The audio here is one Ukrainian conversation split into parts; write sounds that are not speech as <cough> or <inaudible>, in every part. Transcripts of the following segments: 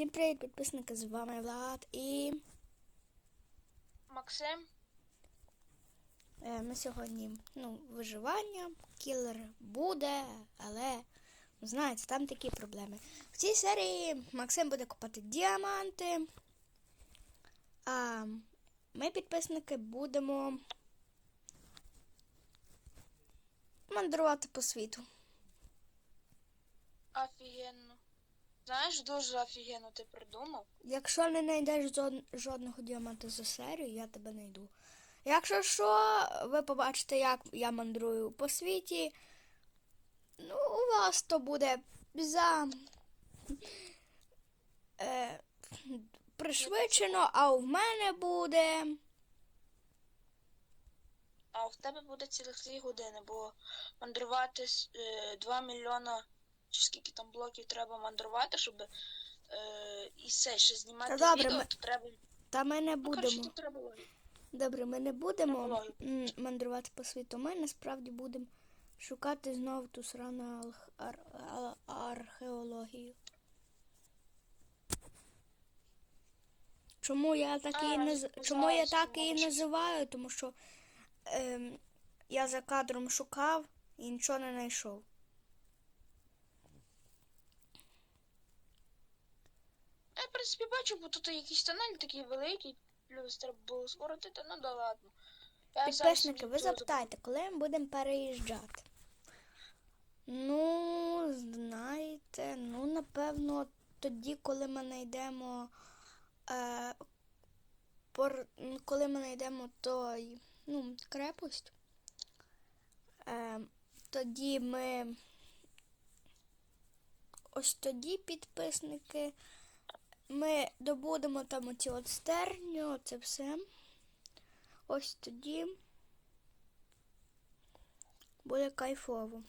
Всім привіт, підписники, з вами Влад і Максим. е, ми сьогодні, ну, виживання, кілер буде, але ну, знаєте, там такі проблеми. В цій серії Максим буде копати діаманти, а ми, підписники, будемо мандрувати по світу. Офігенно. Знаєш, дуже офігенно ти придумав. Якщо не знайдеш жодного діаманта за серію, я тебе знайду. Якщо що, ви побачите, як я мандрую по світі. Ну, у вас то буде за е, пришвидшено, а у мене буде. А в тебе буде цілих 2 години, бо мандрувати е, 2 мільйона чи скільки там блоків треба мандрувати, щоб е, і все ще знімати Та добре, відео, ми- то треба. Та ми не Ну, коротше, будемо. тут треба логіка. Добре, ми не будемо м, мандрувати по світу. Ми насправді будемо шукати знову ту срану алх- ар- ар- археологію. Чому я так А, наз... Чому я так можеш. називаю? Тому що ем, я за кадром шукав і нічого не знайшов. Я, в принципі, бачу, бо тут якийсь тонель такий великий, плюс треба було скоротити, ну да ладно. Я Підписники, ви запитайте, коли ми будемо переїжджати? Ну, знаєте, ну, напевно, тоді, коли ми знайдемо. Е, пор... коли ми знайдемо той, ну, крепость, е, тоді ми. Ось тоді, підписники, ми добудемо там оці от стерні, оце все. Ось тоді буде кайфово.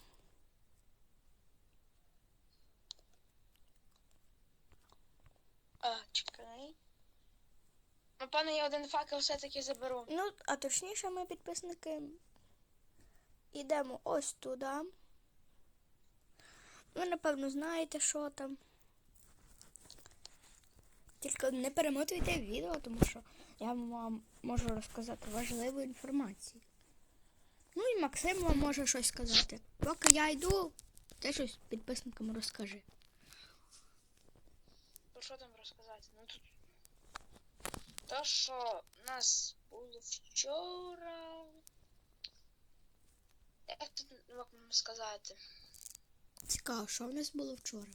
А, чекай. Напевно, я один факел все-таки заберу. Ну, а точніше, ми підписники йдемо ось туди. Ви, напевно, знаєте, що там. Тільки не перемотуйте відео, тому що я вам можу розказати важливу інформацію. Ну і Максим вам може щось сказати. Поки я йду, ти щось підписникам розкажи. Ну що там розказати? Ну тут. То, що в нас було вчора. Як тут вам сказати? Цікаво, що в нас було вчора.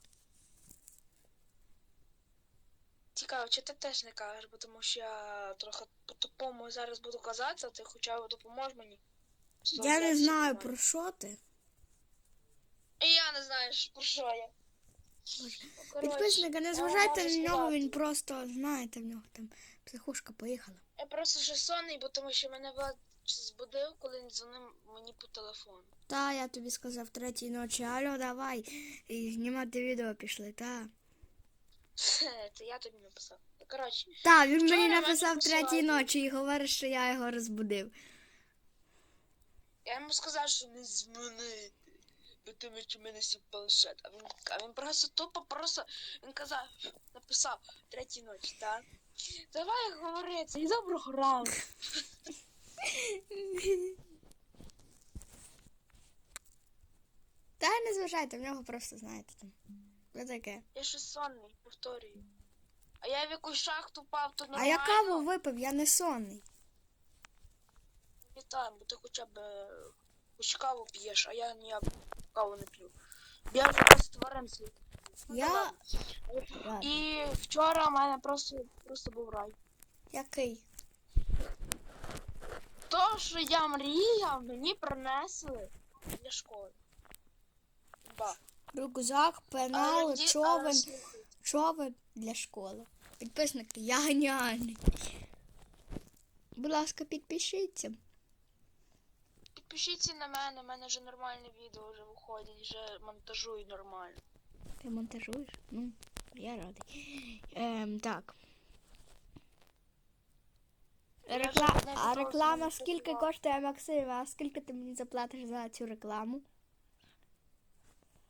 Цікаво, чи ти теж не кажеш, бо тому що я трохи по-тупому зараз буду казати, а ти хоча б допоможеш мені. Я не знаю про що ти. І я не знаю, що- про що я. Підписника, не зважайте на нього, він просто, знаєте, в нього там психушка поїхала. Я просто ще сонний, бо тому що мене Влад збудив, коли він дзвонив мені по телефону. Та, я тобі сказав третій ночі, алло, давай, і знімати відео пішли, та. Це я тобі написав. Коротше, Та, він мені написав третій ночі і говорить, що я його розбудив. я йому сказав, що не дзвонити. Бо що в мене сів планшет. А він, а він просто тупо просто він казав, написав третій ночі, так? Давай говорити, і доброго ранку. Та не зважайте, в нього просто, знаєте, там. Ви таке. Я ще сонний, повторюю. А я в якусь шахту впав, то А я каву випив, я не сонний. Вітаю, бо ти хоча б е, хоч каву п'єш, а я ніяку каву не п'ю. Я вже просто тварин слід. Я. І вчора в мене просто, просто був рай. Який? То, що я мріяв, мені принесли для школи. Ба. Рюкзак, пенал, Але ді- але човен, човен для школи. Підписники, я геніальний. Будь ласка, підпишіться. Підпишіться на мене, в мене вже нормальне відео вже виходить, вже монтажую нормально. Ти монтажуєш? Ну, я радий. Ем, так. Рекла... А реклама скільки коштує Максим? А скільки ти мені заплатиш за цю рекламу?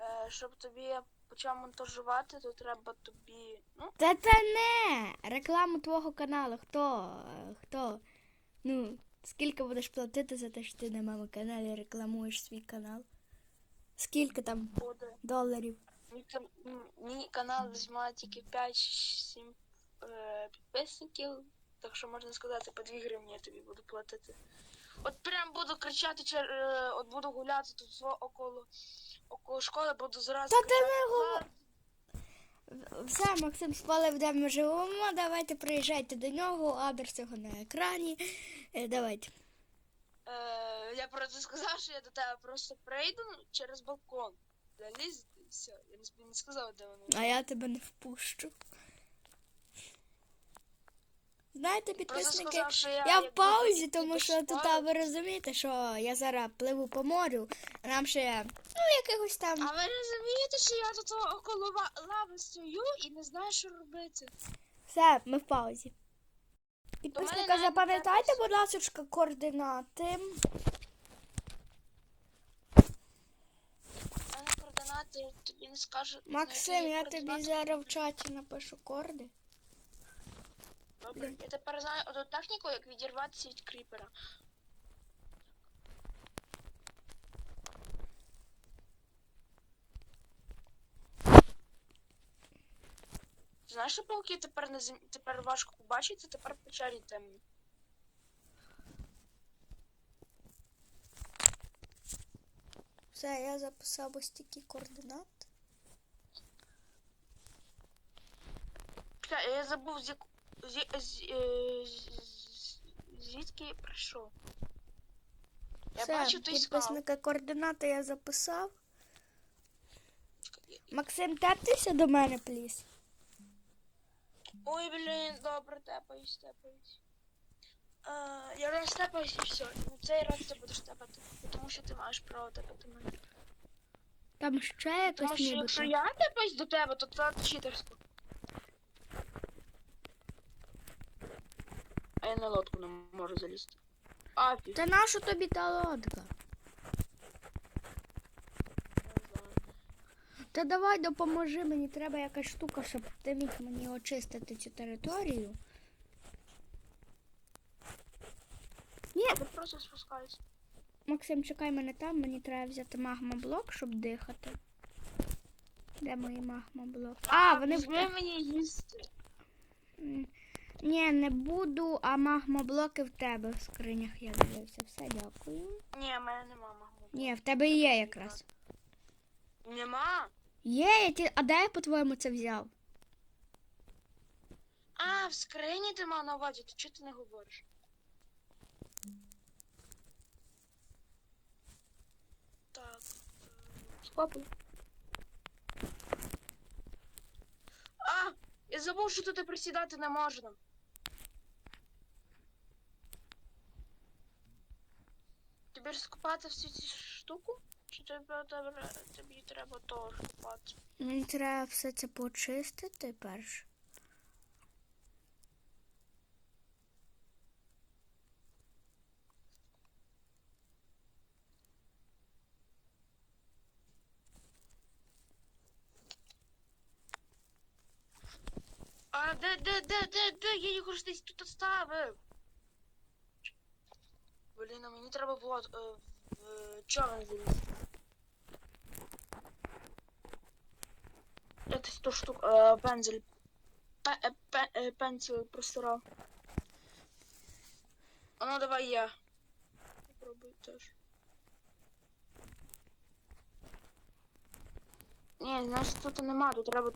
Е, щоб тобі почав монтажувати, то треба тобі. Ну, Та це не рекламу твого каналу. Хто? Хто? Ну, скільки будеш платити за те, що ти на моєму каналі рекламуєш свій канал? Скільки там буде. доларів? Мій, мій канал візьме тільки 5-7 е, підписників, так що можна сказати, по 2 гривні я тобі буду платити. От прям буду кричати, е, от буду гуляти тут около, около школи, буду зразу. Та ти не Все, Максим спалив, де ми живемо. Давайте приїжджайте до нього, адрес його на екрані. Е, Давайте. Е, я просто сказав, що я до тебе просто прийду через балкон. Залізти і все. Я не, не сказав, де вони. А я тебе не впущу. Знаєте, підписники, сказав, що я, я в паузі, тому що тут а, ви розумієте, що я зараз пливу по морю, а нам ще ну, якихось там. А ви розумієте, що я тут около лави стою і не знаю, що робити. Все, ми в паузі. Підписника, запам'ятайте, будь ласка, координати. Координати тобі не скажу. Максим, я тобі зараз в чаті напишу корди. Добре. Я тепер знаю одну техніку, як відірватися від кріпера. Знаєш, що пауки тепер на зем... тепер важко побачити, тепер в печері темні. Все, я записав ось такі координати. Я забув з яку... з... з... е, звідки прийшов. Я Все, бачу, ти підписника координати я записав. Максим, тептися до мене, пліс. Ой, блін, добре, тепаюсь, тепаюсь. А, я раз тепаюсь і все. На цей раз ти будеш тепати, тому що ти маєш право тепати мене. Там ще Тому якось що якщо я тепаюсь до тебе, то це читерсько. А я на лодку не можу залізти. Та наша тобі та лодка? Та давай допоможи, мені треба якась штука, щоб ти міг мені очистити цю територію. Ні, Я просто спускаюсь. Максим, чекай мене там, мені треба взяти магмоблок, щоб дихати. Де мої магмоблоки? А, вони в Візьми мені їсти. Ні, не буду, а магмоблоки в тебе в скринях я дивився. Все, дякую. Ні, в мене нема магму. Ні, в тебе є якраз. Нема? Є, я ті... а де я, по-твоєму, це взяв? А, в скрині ти мав на увазі, то чого ти не говориш? Так. Скопи. А! Я забув, що тут присідати не можна. Ж скупати всю цю штуку? Чи тобі, тобі, тобі треба того скупати? Мені треба все це почистити перш. А де, де, де, де, де? Я його ж десь тут оставив. Блін, мені треба було е, в човен залізти. Десь ту штуку, е, пензель. Пе, е, пе, е, пензель простирав. А ну давай я. Попробуй теж. Ні, знаєш, тут нема, тут треба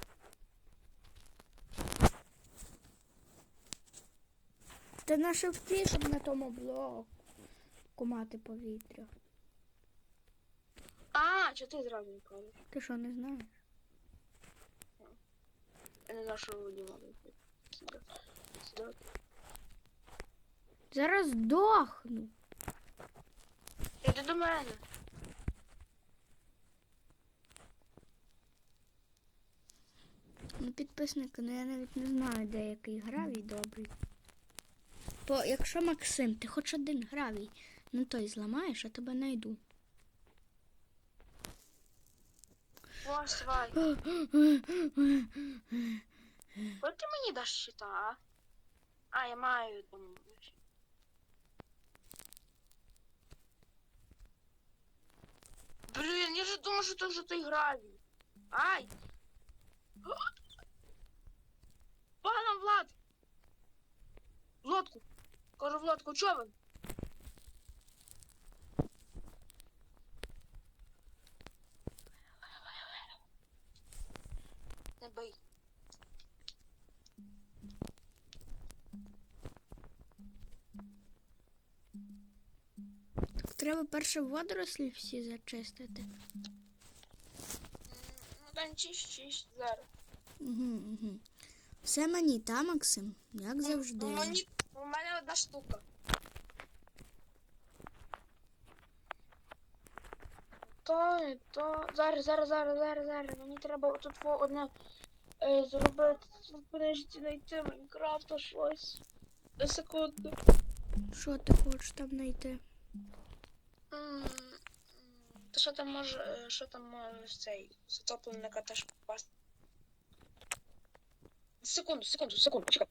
Та на шифті, на тому блоку мати повітря. А, чи ти зразу не кажеш? Ти що, не знаєш? Я не знаю, що вони мали. Сюди. Сюди. Зараз здохну. Іди до мене. Ну, підписники, ну я навіть не знаю, де який гравій добрий. То якщо Максим, ти хоч один гравій, ну той зламаєш, я тебе найду. Ось, давай. Коли ти мені даш щита, а? А, я маю там. Блін, я же думав, що це вже той гравій. Ай! Пане Влад! В лодку! Кажу, в лодку, чого Не бий. Треба перше водорослі всі зачистити. Ну, там чисть зараз. Угу, угу. Все мені, та, Максим? Як завжди. Ну, у мене одна штука. То, і то. Зараз, зараз, зараз, зараз, зараз. Мені треба тут одне е, зробити. Подожди, знайти Майнкрафта щось. Секунду. Що ти хочеш там знайти? Та що там може, е, що там може з цей затопленника теж попасти? Секунду, секунду, секунду, чекай.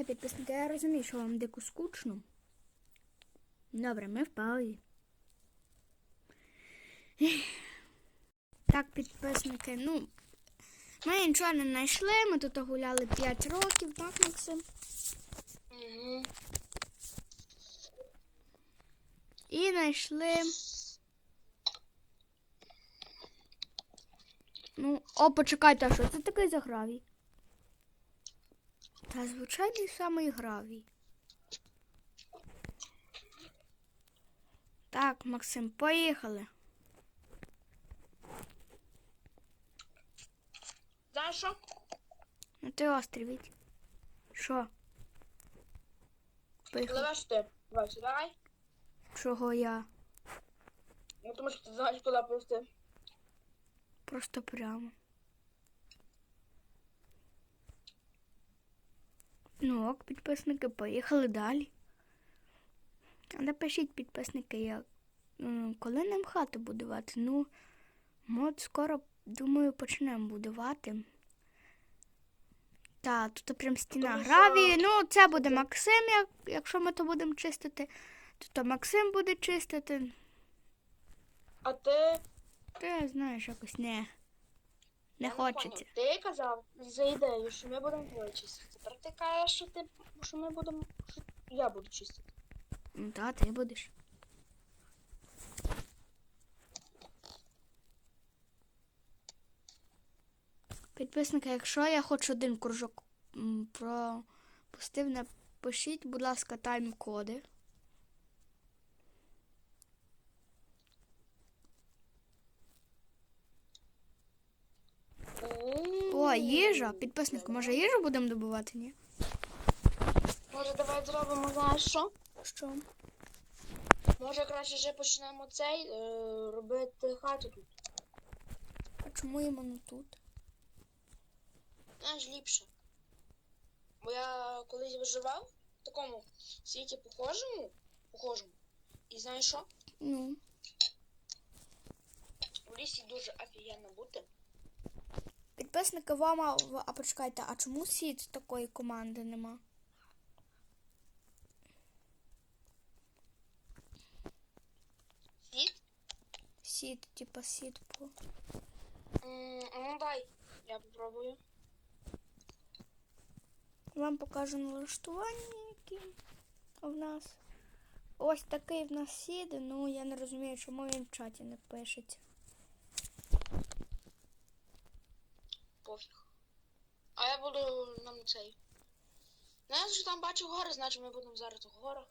Та підписники, я розумію, що вам дико скучно. Добре, ми впали. Так, підписники, ну. Ми нічого не знайшли, ми тут гуляли 5 років, так, Максим? Угу. І знайшли. Ну, о, почекайте, а що це такий за гравій? Та звичайний самий гравій. Так, Максим, поїхали. Знаєш що? На той острів ведь. Що? Поїхали. Пливеш ти. Давай, сідай. Чого я? Ну, тому що ти знаєш, куди пливти. Просто прямо. Ну ок, підписники, поїхали далі. Напишіть підписники, як, коли нам хату будувати. Ну, ми от скоро, думаю, почнемо будувати. Та, тут прям стіна гравії. Ну, це буде Максим, як, якщо ми то будемо чистити. То, то Максим буде чистити. А ти Ти знаєш, якось не, не Я хочеться. поняв. Ти казав за ідею, що ми будемо двоє чистити. Тепер ти кажеш, що ти що ми будемо. Що я буду чистити. Ну, та, ти будеш. Підписники, якщо я хоч один кружок пропустив, напишіть, будь ласка, тайм-коди. О, їжа. Підписники, може їжу будемо добувати, ні? Може, давай зробимо, знаєш що? Що? Може, краще вже почнемо цей е, робити хату тут. А чому іменно тут? Знаєш, ліпше. Бо я колись виживав в такому світі похожому, похожому. І знаєш що? Ну, В лісі дуже офігенно бути. Підписники вам, а, почекайте, а чому сіт такої команди нема? Сіт, типа сіт а ну дай. Я попробую. Вам покажу налаштування, які в нас. Ось такий в нас сіде, ну я не розумію, чому він в чаті не пишеться. Пофіг. А я буду нам цей. Знаєш, що там бачу гори, значить ми будемо зараз у горах.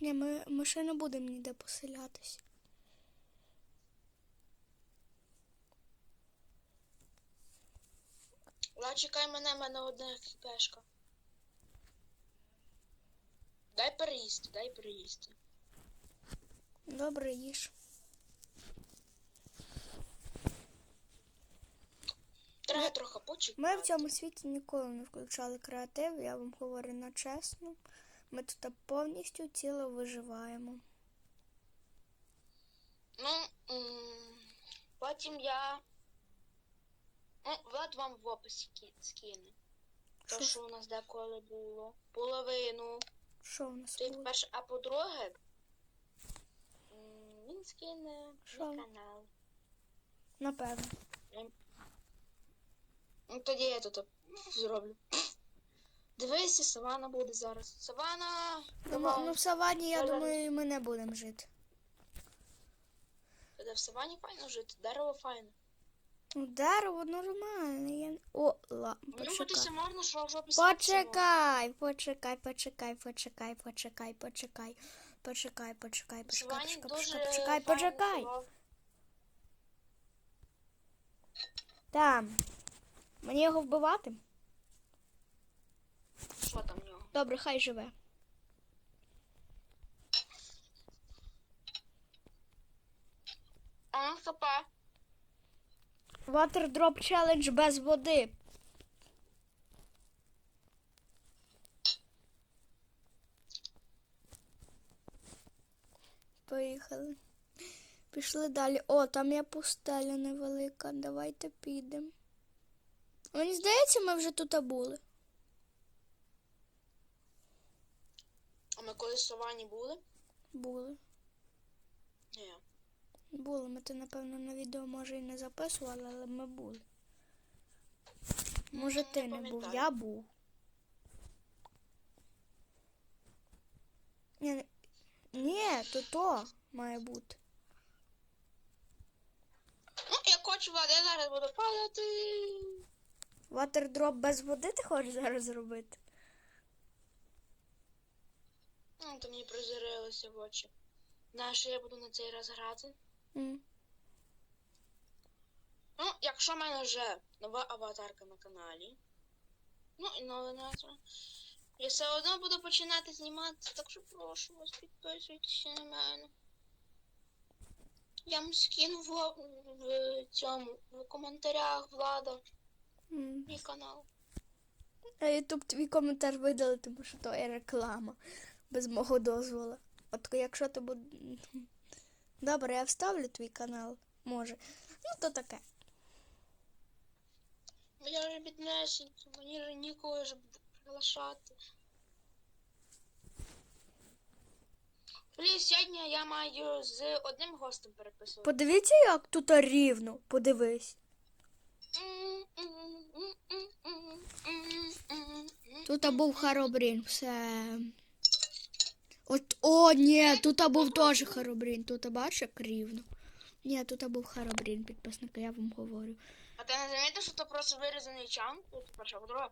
Ні, ми, ми ще не будемо ніде поселятися. Ла, чекай мене, в мене одна хіпешка. Дай переїсти, дай переїсти. Добре, їж. Треба трохи почекати. Ми в цьому світі ніколи не включали креатив, я вам говорю на чесно. Ми тут повністю ціло виживаємо. Ну, потім я. Ну, Влад вам в описі ки- скине. То, Що? у нас деколи було. Половину. Що в нас буде? перше, а по-друге, він скине мій канал. Напевно. Ну, тоді я тут зроблю. Дивися, Савана буде зараз. Савана! Ну, ну в савані, я Давай. думаю, ми не будемо жити. Де в Савані файно жити, дерево файне. Ну, дерево нормальне. Я... О, ла, Нюхатися почекай. можна, що вже після. Почекай, почекай, почекай, почекай, почекай, почекай. Почекай, почекай, почекай, почекай, почекай, почекай, почекай. Там. Мені його вбивати? Що там в нього? Добре, хай живе. А ну, стопа. Water Drop Challenge без води. Поїхали. Пішли далі. О, там є пустеля невелика. Давайте підемо. Мені здається, ми вже тут були. А ми колись в Савані були? Були. Ні. Були. Ми то, напевно, на відео може і не записували, але ми були. Може, Ну, ти не не був, я був. Ні, не- ні, то то має бути. Ну, я хочу води, я зараз буду падати. Ватердроп без води ти хочеш зараз зробити? Ну, то мені прозорилося в очі. Знаєш, що я буду на цей раз грати? М. Ну, якщо в мене вже нова аватарка на каналі, ну і нове назва, я все одно буду починати знімати, так що прошу вас, підписуйтесь на мене. Я вам скину в, в цьому в коментарях влада Мій канал. А Ютуб твій коментар видали, тому що то є реклама без мого дозволу. От якщо ти буде. Добре, я вставлю твій канал. Може. Ну, то таке. Я вже біднесенька, мені вже нікого вже приглашати. Блін, сьогодні я маю з одним гостем переписувати. Подивіться, як тут рівно. Подивись. Тут був Харобрін, все. От, о, ні, тут був теж Харобрін. Тут бачиш, рівно. Ні, тут був Харобрін, підписники, я вам говорю. А ти не замітив, що це просто вирізаний чан? Тут перше, по-друге.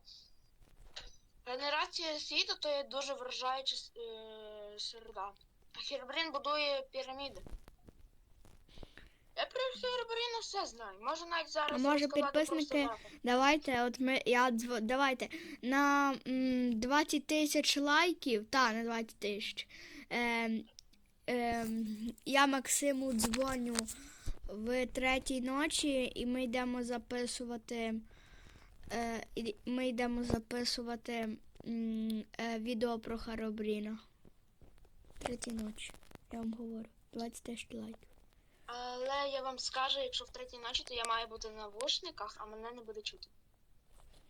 Генерація світу то є дуже вражаюча е, середа. А Хербрін будує піраміди. Я про Хербріна все знаю. Можу навіть зараз. А може, підписники- Давайте, от ми, я дзво- давайте на м, 20 тисяч лайків, та не 20 тисяч. Ем, ем, я Максиму дзвоню в третій ночі, і ми йдемо записувати. Е, ми йдемо записувати м, е, відео про Харобріна. Третій ночі. Я вам говорю. 20 тисяч лайків. Але я вам скажу, якщо в третій ночі, то я маю бути на вушниках, а мене не буде чути.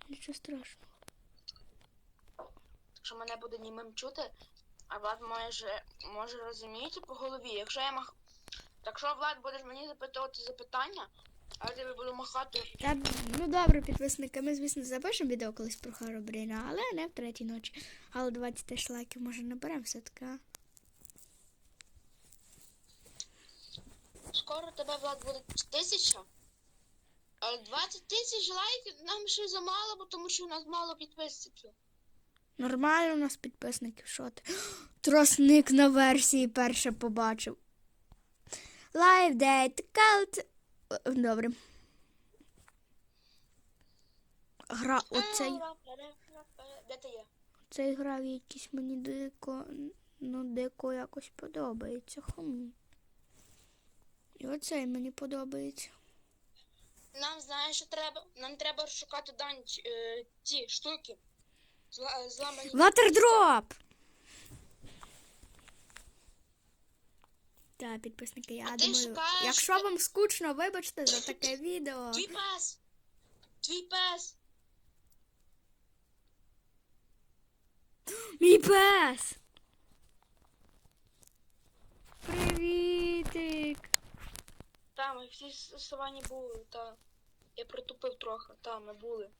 Нічого страшного. Так що мене буде німим чути, а Влад може, може розуміти по голові. Якщо я мах... Якщо Влад будеш мені запитувати запитання, а я тобі буду махати. Та, ну добре, підписники, ми, звісно, запишемо відео колись про Харобріна, але не в третій ночі. Але 20 тисяч лайків може наберемо все-таки. Скоро тебе Влад буде тисяча. Але 20 тисяч лайків нам ще замало, бо тому що у нас мало підписників. Нормально у нас підписників, що ти? <gasps> Тросник на версії перше побачив. Live date, count. Добре. Гра, оцей, Де ти є? цей гра якийсь мені дико, ну дико якось подобається. Хм. І оцей мені подобається. Нам знаєш, що треба? Нам треба шукати дані е, ті штуки. Зла, зламані. Ватердроп! Так, підписники, я А ти думаю, шукаєш- якщо вам скучно, вибачте за таке відео. Твій пес! Твій пес! Мій пес! Привітик! Там, ми всі савані були, та. Я притупив трохи, там ми були.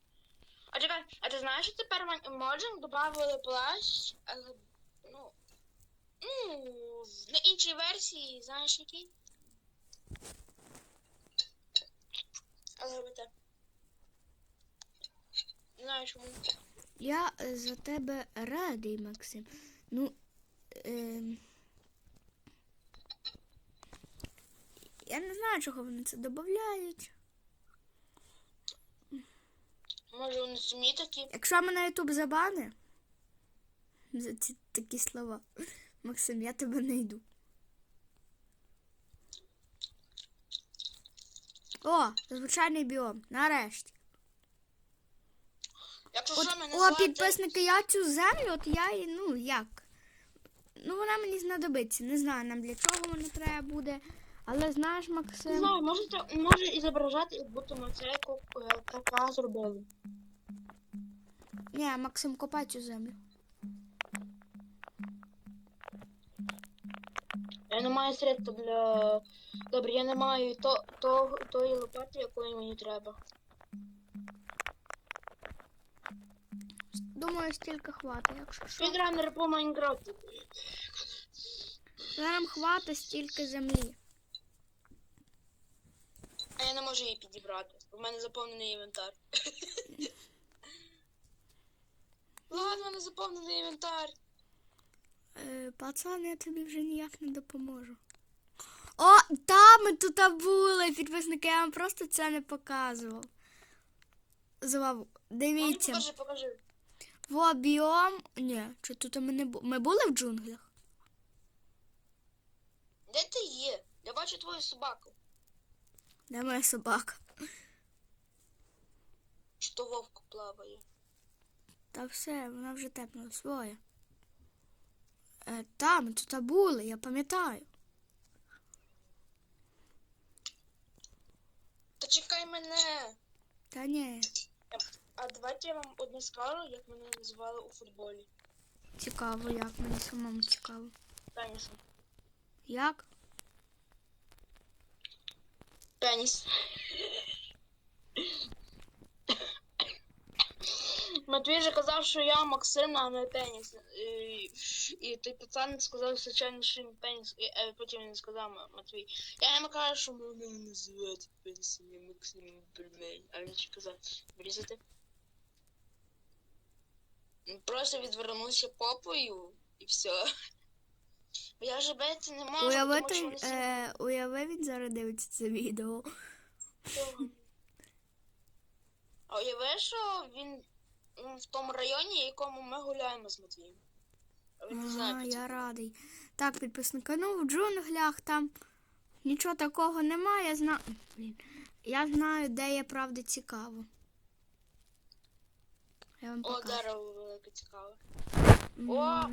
А чекай, а ти знаєш, що тепер можемо додати плащ, ну, ну, на іншій версії, знаєш який? ЛГБТ. Не чому. Я е, за тебе радий, Максим. Ну, ем... я не знаю, чого вони це додають. Може вони самі такі? Якщо мене Ютуб забане за ці такі слова, <laughs> Максим, я тебе не йду. О, звичайний біом, нарешті. Якщо От, мене о, звати... підписники, я цю землю, от я її, ну як? Ну, вона мені знадобиться. Не знаю нам для чого вона треба буде. Але знаєш, Не Максим. знаю, може, це- може і зображати, як будто ми це КК зробили. Ні, Максим, копай цю землю. Я не маю средства для. Добре, я не маю то, то, тої лопати, якої мені треба. Думаю, стільки хватить, якщо що. Підранер по Майнкрафту. Нам хватить стільки землі. А я не можу її підібрати. У мене заповнений інвентар. <laughs> Ладно, в мене заповнений інвентар. Е, пацан, я тобі вже ніяк не допоможу. О, там ми тут були, підписники, я вам просто це не показував. Звав, Ну, дивіться. покажи, покажи. Во біом. Ні, чи тут ми не були? Ми були в джунглях? Де ти є? Я бачу твою собаку. Де моя собака? Що вовк плаває. Та все, вона вже тепнула своє. Е, там, тут були, я пам'ятаю. Та чекай мене. Та ні, А давайте я вам одне скажу, як мене називали у футболі. цікаво, як мені самому цікаво. Пенісом. Як? Пеніс. Матвій же казав, що я Максим, а не пеніс. І, і той пацан сказав, звичайно, що він пеніс. І, е, потім він сказав Матвій. Я йому кажу, що мене не називають пенісом, я Максим пельмень. А він ще казав, врізати. Просто відвернувся попою і все. Я же бити не можу, тому що Уявити, вони е, уяви, він зараз дивиться це відео. А уяви, що він м, в тому районі, в якому ми гуляємо з Матвієм. А він не знає. Про це. я радий. Так, підписника, ну в джунглях там нічого такого немає. Я знаю. Блін. Я знаю, де є правда цікаво. Я вам О, покажу. дерево велике цікаве. М, О!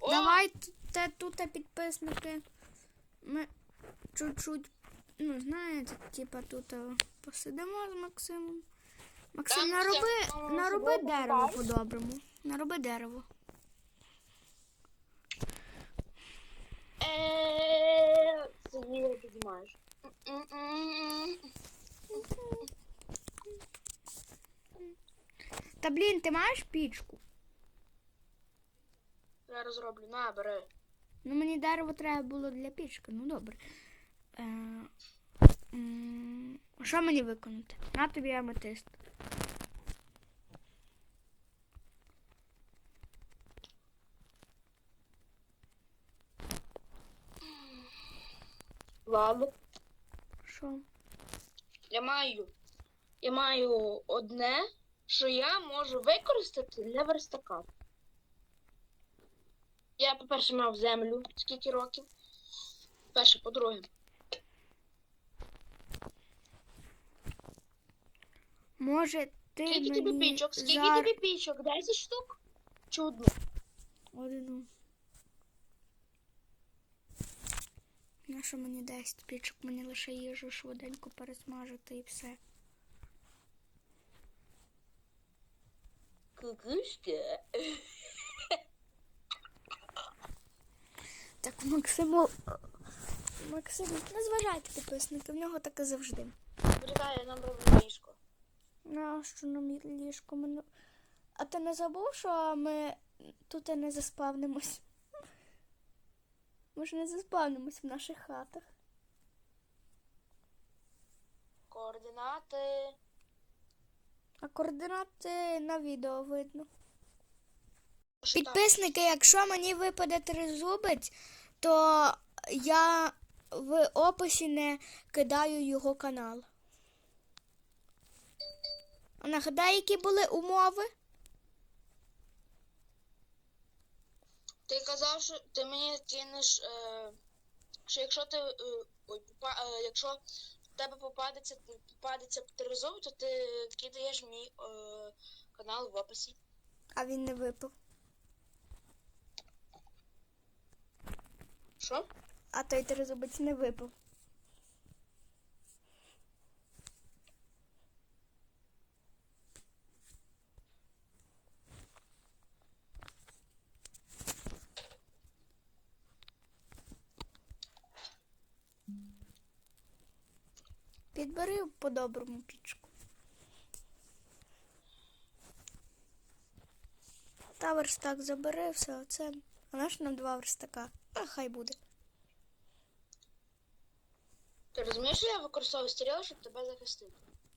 О! Давайте тут підписники. Ми чуть-чуть, ну, знаєте, типа тут е, посидимо з Максимом. Максим, нароби, нароби дерево по-доброму. Нароби дерево. Е, піднімаєш. Та блін, ти маєш пічку? Зараз зроблю. На, бери. Ну, мені дерево треба було для пічки, ну добре. Е, що мені виконати? На тобі аметист. Ладно. Що? Я маю. Я маю одне, що я можу використати для верстака. По-перше, мав землю скільки років. Перше, по-друге. Може, ти Скільки тобі мені пічок? Скільки жар... тобі пічок? 10 штук? Чи одну? На що мені 10 пічок? Мені лише їжу швиденько пересмажити і все. Кукушка. Так, Максиму. Максим, не зважайте підписники, в нього таке завжди. Я нам ліжко. На що нам ліжко? Ми... А ти не забув, що ми тут і не заспавнимось? Ми ж не заспавнимось в наших хатах. Координати. А координати на відео видно. Підписники, якщо мені випаде тризубець, то я в описі не кидаю його канал. А нагадай, які були умови? Ти казав, що ти мені кинеш, е, що якщо ти е, ой, попа, е, якщо в тебе попадеться, попадеться тризуб, то ти кидаєш мій е, канал в описі. А він не випав. Що? А той тризубець не випав. Підбери по-доброму пічку. Та верстак забери, все оце. А наш нам два верстака. А хай буде. Ти розумієш, що я використовую стріли, щоб тебе захистити?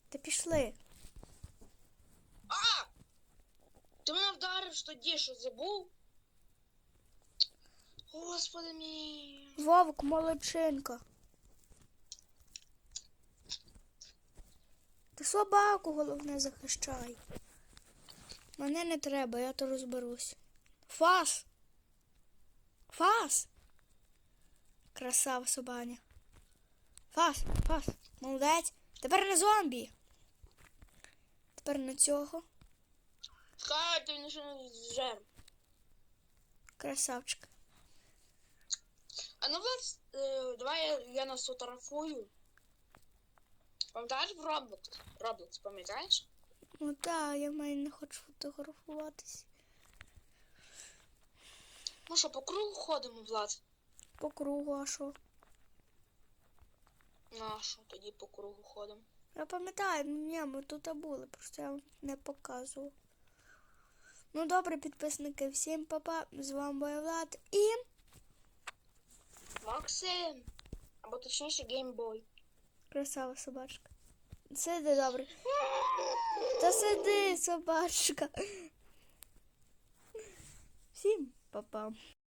Та пішли. А! Ти мене вдарив ж тоді, що забув? Господи мій. Вовк, молодчинка. Ти собаку головне захищай. Мене не треба, я то розберусь. Фас! Фас! Красава собаня. Фас, фас, молодець. Тепер на зомбі. Тепер на цього. Хай ти не що. Красавчик. А ну Влад, е, давай я, я нас фотографую. Пам'ятаєш в Roblox? Roblox, пам'ятаєш? Ну так, я в мене не хочу фотографуватись. Ну що, по кругу ходимо, Влад? По кругу, а що? На що тоді по кругу ходимо? Я пам'ятаю, ну ні, ми тут були, просто я вам не показував. Ну добре, підписники, всім папа, з вами Влад і Максим! Або точніше геймбой. красава собачка. Сиди добре. Та сиди, собачка. Всім папа.